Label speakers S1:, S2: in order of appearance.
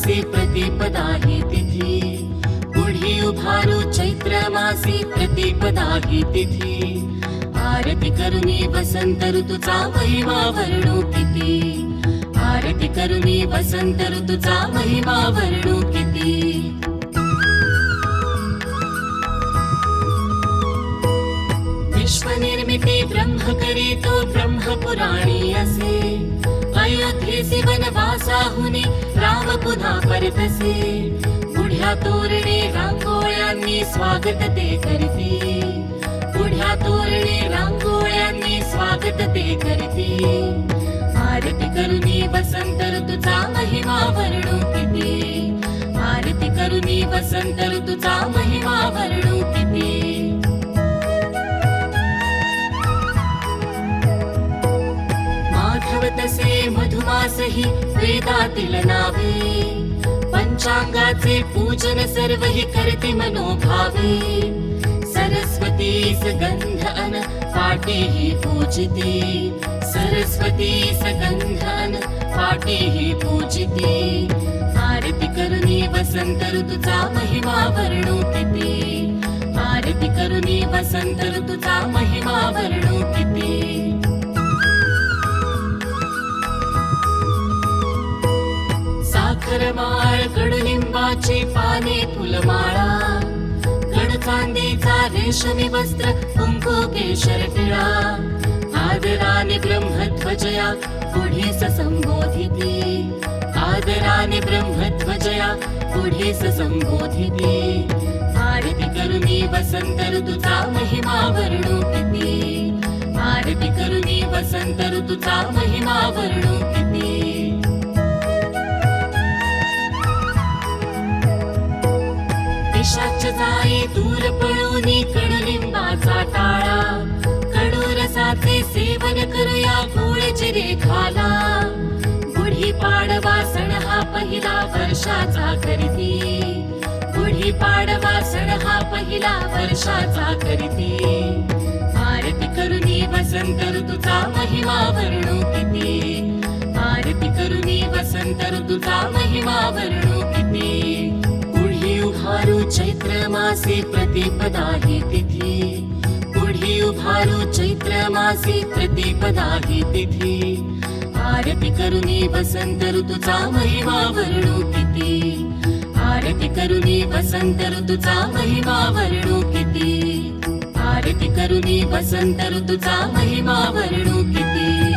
S1: प्रतिपदा ही तिथी. पुढी उभारू चैत्र मासी प्रतिपदा ही तिथी. आरती करुणी वसंत ऋतूचा महिमा वर्णू किती. आरती करुणी वसंत ऋतूचा महिमा वर्णू किती. विश्वनिर्मिती ब्रह्म करी तो ब्रह्म पुराणी असे अयोध्येसी वनवा पुन्हा परतसे पुढ्या तोरणे रांगोळ्यांनी स्वागत ते करते. पुढ्या तोरणे रांगोळ्यांनी स्वागत ते करते. आरती करुणी वसंत ऋतूचा महिमा वर्णू किती आरती करुणी वसंत ऋतूचा माधव तसे मधुमासही वेदातील नावे. पंचांगाचे पूजन सर्व हि करते मनोभावे. सरस्वती गंध अन फाटे हि पूजिते. सरस्वती गंध अन फाटे हि पूजिते. आरती करुणी वसंत ऋतुचा महिमा वर्णोतिते. किती आरती करुणी वसंत ऋतुचा महिमा साखर कडुलिंबाची पाने फुलमाळा. कड चांदीचा रेशमी वस्त्र कुंकू केशर टिळा आदराने ब्रह्मध्वजया पुढे संबोधिते. आदराने ब्रह्मध्वजया पुढे संबोधिते. भारती करुणी वसंत ऋतुचा महिमा वर्णोपिते. भारती करुणी वसंत ऋतुचा महिमा पिशाच जाई दूर पळून कडलिंबाचा टाळा. कडू रसाचे सेवन करूया गोळ चिरे खाला गुढी पाडवा सण हा पहिला वर्षाचा करती. गुढी पाडवा सण हा पहिला वर्षाचा करती. आरती करुणी वसंत ऋतूचा महिमा वर्णू किती. आरती करुणी वसंत ऋतूचा महिमा वर्णू मासे प्रतिपदा ही तिथी। पुढी उभारू चैत्र मासे प्रतिपदा ही तिथी। आरती करुणी वसंत ऋतूचा महिमा वर्णू किती। आरती करुणी वसंत ऋतूचा महिमा वर्णू किती। आरती करुणी वसंत ऋतूचा महिमा वर्णू किती।